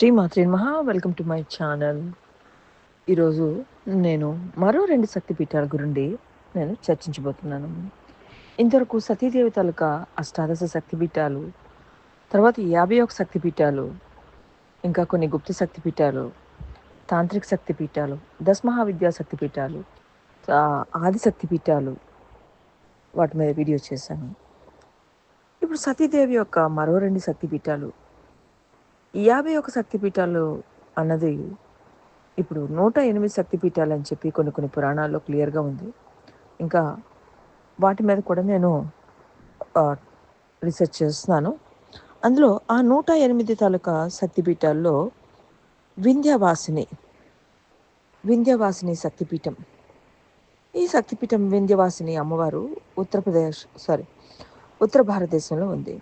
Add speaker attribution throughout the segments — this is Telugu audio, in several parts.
Speaker 1: శ్రీ మాత్రే మహా వెల్కమ్ టు మై ఛానల్ ఈరోజు నేను మరో రెండు శక్తిపీఠాల గురించి నేను చర్చించబోతున్నాను. ఇంతవరకు సతీదేవి తాలూకా అష్టాదశ శక్తిపీఠాలు తర్వాత యాభై ఒక శక్తిపీఠాలు ఇంకా కొన్ని గుప్త శక్తిపీఠాలు తాంత్రిక శక్తిపీఠాలు దశమహావిద్యా శక్తిపీఠాలు ఆది శక్తిపీఠాలు వాటి మీద వీడియో చేశాను. ఇప్పుడు సతీదేవి యొక్క మరో రెండు శక్తిపీఠాలు యాభై ఒక శక్తిపీఠాలు అన్నది ఇప్పుడు నూట ఎనిమిది శక్తిపీఠాలు అని చెప్పి కొన్ని కొన్ని పురాణాల్లో క్లియర్గా ఉంది. ఇంకా వాటి మీద కూడా నేను రీసెర్చ్ చేస్తున్నాను. అందులో ఆ నూట ఎనిమిది తాలూకా శక్తిపీఠాల్లో వింధ్యవాసిని వింధ్యవాసిని శక్తిపీఠం. ఈ శక్తిపీఠం వింధ్యవాసిని అమ్మవారు ఉత్తరప్రదేశ్ సారీ ఉత్తర భారతదేశంలో ఉంది.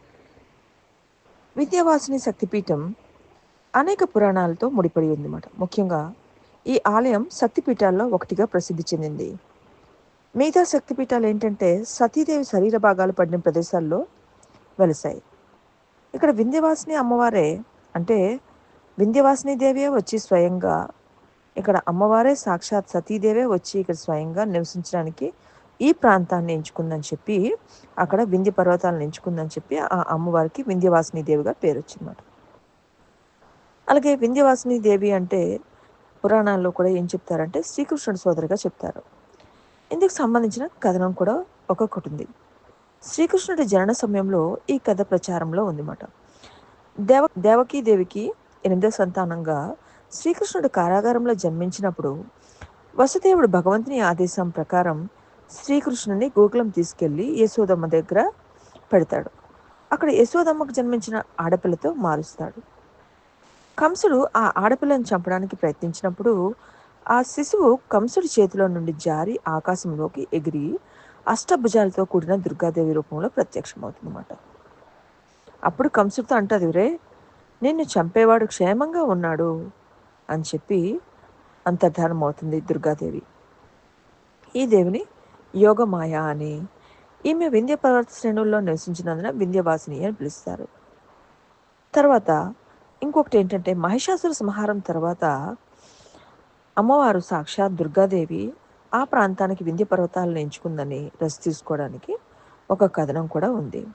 Speaker 1: విద్యావాసిని శక్తిపీఠం అనేక పురాణాలతో ముడిపడి ఉందన్నమాట. ముఖ్యంగా ఈ ఆలయం శక్తిపీఠాల్లో ఒకటిగా ప్రసిద్ధి చెందింది. మిగతా శక్తిపీఠాలు ఏంటంటే సతీదేవి శరీర భాగాలు పడిన ప్రదేశాల్లో వెలిసాయి. ఇక్కడ వింధ్యవాసిని అమ్మవారే అంటే వింధ్యవాసిని దేవియే వచ్చి స్వయంగా ఇక్కడ అమ్మవారే సాక్షాత్ సతీదేవే వచ్చి ఇక్కడ స్వయంగా నివసించడానికి ఈ ప్రాంతాన్ని ఎంచుకుందని చెప్పి అక్కడ వింధ్య పర్వతాలను ఎంచుకుందని చెప్పి ఆ అమ్మవారికి వింధ్యవాసిని దేవిగా పేరు వచ్చిందన్నమాట అలాగే వింధ్యవాసిని దేవి అంటే పురాణాల్లో కూడా ఏం చెప్తారంటే శ్రీకృష్ణుడి సోదరిగా చెప్తారు. ఇందుకు సంబంధించిన కథనం కూడా ఒక్కొక్కటి ఉంది. శ్రీకృష్ణుడి జనన సమయంలో ఈ కథ ప్రచారంలో ఉందన్నమాట. దేవ దేవకీ దేవికి ఎనిమిదో సంతానంగా శ్రీకృష్ణుడు కారాగారంలో జన్మించినప్పుడు వసుదేవుడు భగవంతుని ఆదేశం ప్రకారం శ్రీకృష్ణుని గోకులం తీసుకెళ్ళి యశోదమ్మ దగ్గర పెడతాడు. అక్కడ యశోదమ్మకు జన్మించిన ఆడపిల్లతో మారుస్తాడు. కంసుడు ఆ ఆడపిల్లను చంపడానికి ప్రయత్నించినప్పుడు ఆ శిశువు కంసుడి చేతిలో నుండి జారి ఆకాశంలోకి ఎగిరి అష్టభుజాలతో కూడిన దుర్గాదేవి రూపంలో ప్రత్యక్షమవుతుందన్నమాట. అప్పుడు కంసుడితో అంటది రే నిన్ను చంపేవాడు క్షేమంగా ఉన్నాడు అని చెప్పి అంతర్ధానం అవుతుంది దుర్గాదేవి. ఈ దేవిని యోగమాయ అని ఈమె వింధ్య పర్వత శ్రేణుల్లో నివసించినందున వింధ్యవాసిని అని పిలుస్తారు. తర్వాత ఇంకొకటి ఏంటంటే మహిషాసుర సంహారం తర్వాత అమ్మవారు సాక్షాత్ దుర్గాదేవి ఆ ప్రాంతానికి వింధ్య పర్వతాలను ఎంచుకుందని రెస్ట్ తీసుకోవడానికి ఒక కథనం కూడా ఉంది.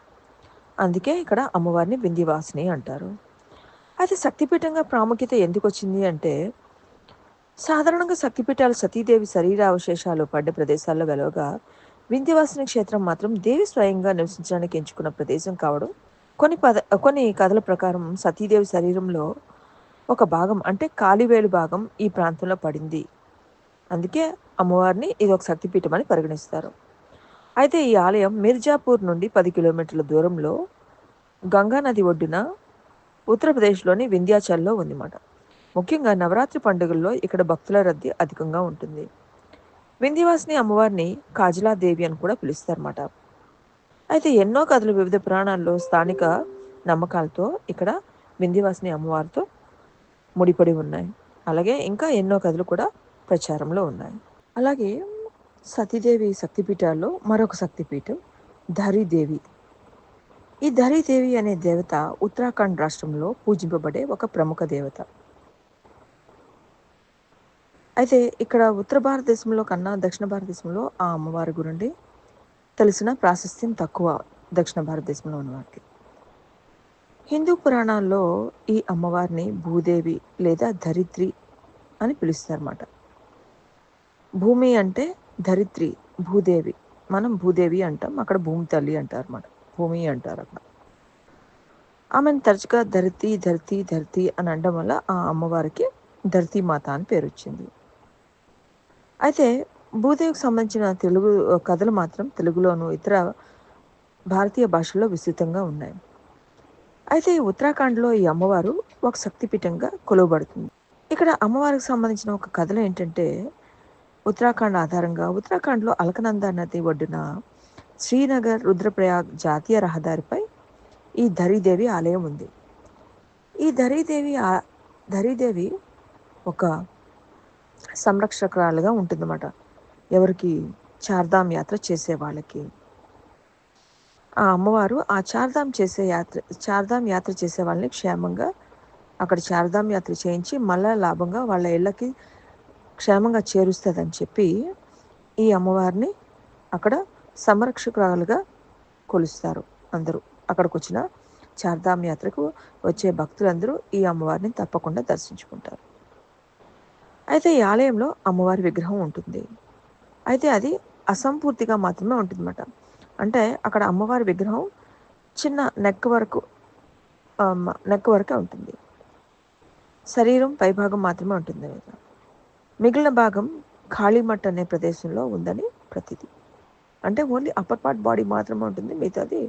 Speaker 1: అందుకే ఇక్కడ అమ్మవారిని వింధ్యవాసిని అంటారు. అయితే శక్తిపీఠంగా ప్రాముఖ్యత ఎందుకు వచ్చింది అంటే సాధారణంగా శక్తిపీఠాలు సతీదేవి శరీర అవశేషాలు పడ్డ ప్రదేశాల్లో వెలవగా వింధ్యవాసిని క్షేత్రం మాత్రం దేవి స్వయంగా నివసించడానికి ఎంచుకున్న ప్రదేశం కావడం కొన్ని పద కొన్ని కథల ప్రకారం సతీదేవి శరీరంలో ఒక భాగం అంటే కాలివేలు భాగం ఈ ప్రాంతంలో పడింది. అందుకే అమ్మవారిని ఇది ఒక శక్తిపీఠం అని పరిగణిస్తారు. అయితే ఈ ఆలయం మిర్జాపూర్ నుండి పది కిలోమీటర్ల దూరంలో గంగా నది ఒడ్డున ఉత్తరప్రదేశ్లోని వింధ్యాచల్లో ఉందన్నమాట. ముఖ్యంగా నవరాత్రి పండుగల్లో ఇక్కడ భక్తుల రద్దీ అధికంగా ఉంటుంది. వింధ్యవాసిని అమ్మవారిని కాజలాదేవి అని కూడా పిలుస్తారన్నమాట. అయితే ఎన్నో కథలు వివిధ పురాణాల్లో స్థానిక నమ్మకాలతో ఇక్కడ వింధ్యవాసిని అమ్మవారితో ముడిపడి ఉన్నాయి. అలాగే ఇంకా ఎన్నో కథలు కూడా ప్రచారంలో ఉన్నాయి. అలాగే సతీదేవి శక్తిపీఠాల్లో మరొక శక్తిపీఠం ధరీదేవి. ఈ ధరీదేవి అనే దేవత ఉత్తరాఖండ్ రాష్ట్రంలో పూజింపబడే ఒక ప్రముఖ దేవత. అయితే ఇక్కడ ఉత్తర భారతదేశంలో కన్నా దక్షిణ భారతదేశంలో ఆ అమ్మవారి గురించి తెలిసిన ప్రాశస్త్యం తక్కువ దక్షిణ భారతదేశంలో ఉన్నవారికి హిందూ పురాణాల్లో ఈ అమ్మవారిని భూదేవి లేదా ధరిత్రి అని పిలుస్తారన్నమాట. భూమి అంటే ధరిత్రి భూదేవి. మనం భూదేవి అంటాం అక్కడ భూమి తల్లి అంటారు అన్నమాట భూమి అంటారు అక్కడ. ఆమెను తరచుగా ధరితి ధరితి ధరితి అని అనడం వల్ల ఆ అమ్మవారికి ధరితి మాత అని పేరు వచ్చింది అయితే భూదేవికి సంబంధించిన తెలుగు కథలు మాత్రం తెలుగులోను ఇతర భారతీయ భాషల్లో విస్తృతంగా ఉన్నాయి. అయితే ఈ ఉత్తరాఖండ్లో ఈ అమ్మవారు ఒక శక్తిపీఠంగా కొలువబడుతుంది. ఇక్కడ అమ్మవారికి సంబంధించిన ఒక కథలు ఏంటంటే ఉత్తరాఖండ్ ఆధారంగా ఉత్తరాఖండ్లో అలకనంద నది ఒడ్డున శ్రీనగర్ రుద్రప్రయాగ్ జాతీయ రహదారిపై ఈ ధరీదేవి ఆలయం ఉంది. ఈ ధరీదేవి ధరీదేవి ఒక సంరక్షకురాలుగా ఉంటుందన్నమాట. ఎవరికి చార్ధామ్ యాత్ర చేసే వాళ్ళకి. ఆ అమ్మవారు ఆ చార్ధామ్ చేసే యాత్ర చార్ధామ్ యాత్ర చేసే వాళ్ళని క్షేమంగా అక్కడ శారదాం యాత్ర చేయించి మళ్ళా లాభంగా వాళ్ళ ఇళ్ళకి క్షేమంగా చేరుస్తుందని చెప్పి ఈ అమ్మవారిని అక్కడ సంరక్షకురాలుగా కొలుస్తారు అందరూ. అక్కడికి వచ్చిన చార్ధామ్ యాత్రకు వచ్చే భక్తులందరూ ఈ అమ్మవారిని తప్పకుండా దర్శించుకుంటారు. అయితే ఈ ఆలయంలో అమ్మవారి విగ్రహం ఉంటుంది. అయితే అది అసంపూర్తిగా మాత్రమే ఉంటుందన్నమాట. అంటే అక్కడ అమ్మవారి విగ్రహం చిన్న నెక్ వరకు నెక్ వరకే ఉంటుంది. శరీరం పైభాగం మాత్రమే ఉంటుంది మిగిలిన భాగం ఖాళీమట్ అనే ప్రదేశంలో ఉందని ప్రతిది అంటే ఓన్లీ అప్పర్ పార్ట్ బాడీ మాత్రమే ఉంటుంది మిగతాది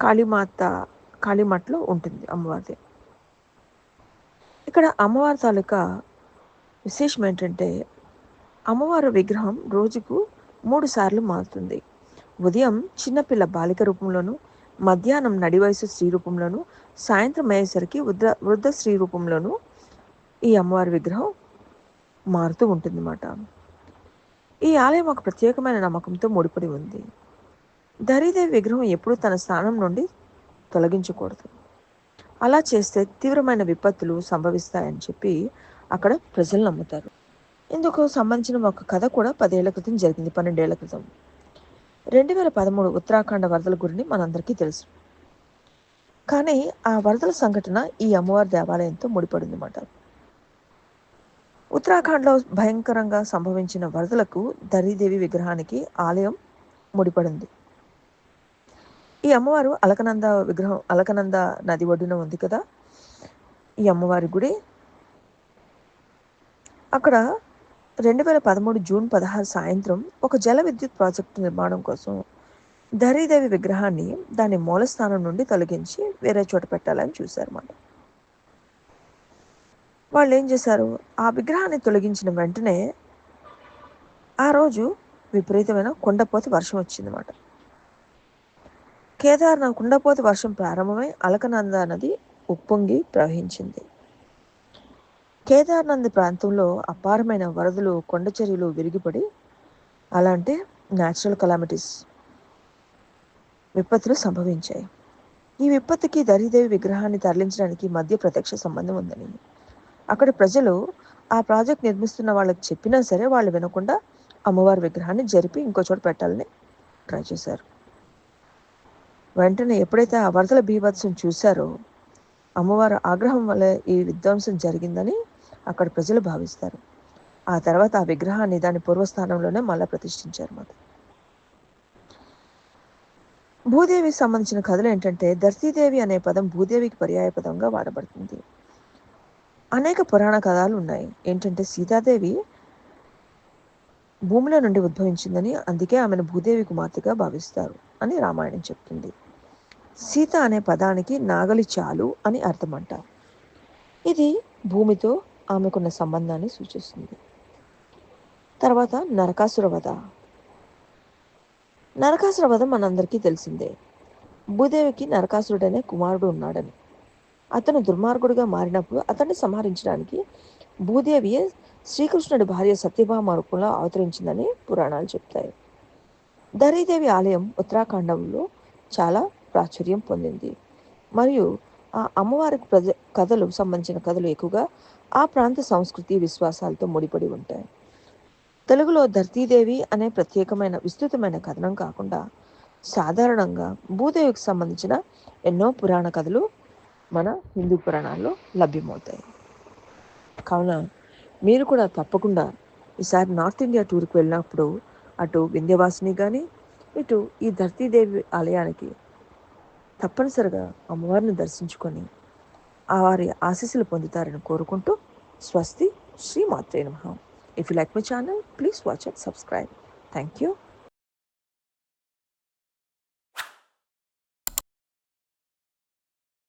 Speaker 1: కాళీమాత కాళీమట్లో ఉంటుంది అమ్మవారిది. ఇక్కడ అమ్మవారి తాలూకా విశేషం ఏంటంటే అమ్మవారి విగ్రహం రోజుకు మూడు సార్లు మారుతుంది. ఉదయం చిన్నపిల్ల బాలిక రూపంలోను మధ్యాహ్నం నడివయసు స్త్రీ రూపంలోను సాయంత్రం అయ్యేసరికి వృద్ధ వృద్ధ స్త్రీ రూపంలోను ఈ అమ్మవారి విగ్రహం మారుతూ ఉంటుందన్నమాట. ఈ ఆలయం ఒక ప్రత్యేకమైన నమ్మకంతో ముడిపడి ఉంది. దరిదేవి విగ్రహం ఎప్పుడూ తన స్థానం నుండి తొలగించకూడదు. అలా చేస్తే తీవ్రమైన విపత్తులు సంభవిస్తాయని చెప్పి అక్కడ ప్రజలు నమ్ముతారు. ఇందుకు సంబంధించిన ఒక కథ కూడా పదేళ్ళ క్రితం జరిగింది పన్నెండేళ్ళ క్రితం. రెండు వేల పదమూడు ఉత్తరాఖండ వరదల గురించి మనందరికీ తెలుసు. కానీ ఆ వరదల సంఘటన ఈ అమ్మవారి దేవాలయంతో ముడిపడిందన్నమాట. ఉత్తరాఖండ్లో భయంకరంగా సంభవించిన వరదలకు దరీదేవి విగ్రహానికి ఆలయం ముడిపడింది. ఈ అమ్మవారు అలకనంద విగ్రహం అలకనంద నది ఒడ్డున ఉంది కదా? ఈ అమ్మవారి గుడి అక్కడ రెండు వేల పదమూడు జూన్ పదహారు సాయంత్రం ఒక జల విద్యుత్ ప్రాజెక్టు నిర్మాణం కోసం ధరీదేవి విగ్రహాన్ని దాని మూలస్థానం నుండి తొలగించి వేరే చోట పెట్టాలని చూశారన్నమాట. వాళ్ళు ఏం చేశారు? ఆ విగ్రహాన్ని తొలగించిన వెంటనే ఆ రోజు విపరీతమైన కుండపోత వర్షం వచ్చిందన్నమాట. కేదార్నాథ్ కుండపోత వర్షం ప్రారంభమై అలకనంద నది ఉప్పొంగి ప్రవహించింది. కేదార్నంద్ ప్రాంతంలో అపారమైన వరదలు కొండ చర్యలు విరిగిపడి అలాంటి న్యాచురల్ కలామిటీస్ విపత్తులు సంభవించాయి. ఈ విపత్తుకి దరిదేవి విగ్రహాన్ని తరలించడానికి మధ్య ప్రత్యక్ష సంబంధం ఉందని. అక్కడ ప్రజలు ఆ ప్రాజెక్ట్ నిర్మిస్తున్న వాళ్ళకి చెప్పినా సరే వాళ్ళు వినకుండా అమ్మవారి విగ్రహాన్ని జరిపి ఇంకో చోట పెట్టాలని ట్రై చేశారు. వెంటనే ఎప్పుడైతే ఆ వరదల బీభత్సం చూశారో అమ్మవారి ఆగ్రహం వల్ల ఈ విధ్వంసం జరిగిందని అక్కడ ప్రజలు భావిస్తారు. ఆ తర్వాత ఆ విగ్రహాన్ని దాని పూర్వస్థానంలోనే మళ్ళా ప్రతిష్ఠించారు అన్నమాట భూదేవికి సంబంధించిన కథలు ఏంటంటే ధర్తీదేవి అనే పదం భూదేవికి పర్యాయ పదంగా వాడబడుతుంది. అనేక పురాణ కథలు ఉన్నాయి. ఏంటంటే సీతాదేవి భూమిలో నుండి ఉద్భవించిందని అందుకే ఆమెను భూదేవి కుమార్తెగా భావిస్తారు అని రామాయణం చెప్తుంది. సీత అనే పదానికి నాగలి చాలు అని అర్థమంటారు ఇది భూమితో ఆమెకున్న సంబంధాన్ని సూచిస్తుంది. తర్వాత నరకాసుర వధ. నరకాసుర వధ మనందరికీ తెలిసిందే. భూదేవికి నరకాసురుడనే కుమారుడు ఉన్నాడని. అతను దుర్మార్గుడిగా మారినప్పుడు అతన్ని సంహరించడానికి భూదేవియే శ్రీకృష్ణుడి భార్య సత్యభామ రూపంలో అవతరించిందని పురాణాలు చెప్తాయి. ధరీదేవి ఆలయం ఉత్తరాఖండంలో చాలా ప్రాచుర్యం పొందింది. మరియు ఆ అమ్మవారికి ప్రజ కథలు సంబంధించిన కథలు ఎక్కువగా ఆ ప్రాంత సంస్కృతి విశ్వాసాలతో ముడిపడి ఉంటాయి. తెలుగులో ధర్తీదేవి అనే ప్రత్యేకమైన విస్తృతమైన కథనం కాకుండా సాధారణంగా భూదేవికి సంబంధించిన ఎన్నో పురాణ కథలు మన హిందూ పురాణాల్లో లభ్యమవుతాయి. కావున మీరు కూడా తప్పకుండా ఈసారి నార్త్ ఇండియా టూర్కి వెళ్ళినప్పుడు అటు వింధ్యవాసిని కానీ ఇటు ఈ ధర్తీదేవి ఆలయానికి తప్పనిసరిగా అమ్మవారిని దర్శించుకొని ఆ వారి ఆశీస్సులు పొందుతారని కోరుకుంటూ Swasti Sri Matre Namaha. If you like my channel, please watch and subscribe. Thank you.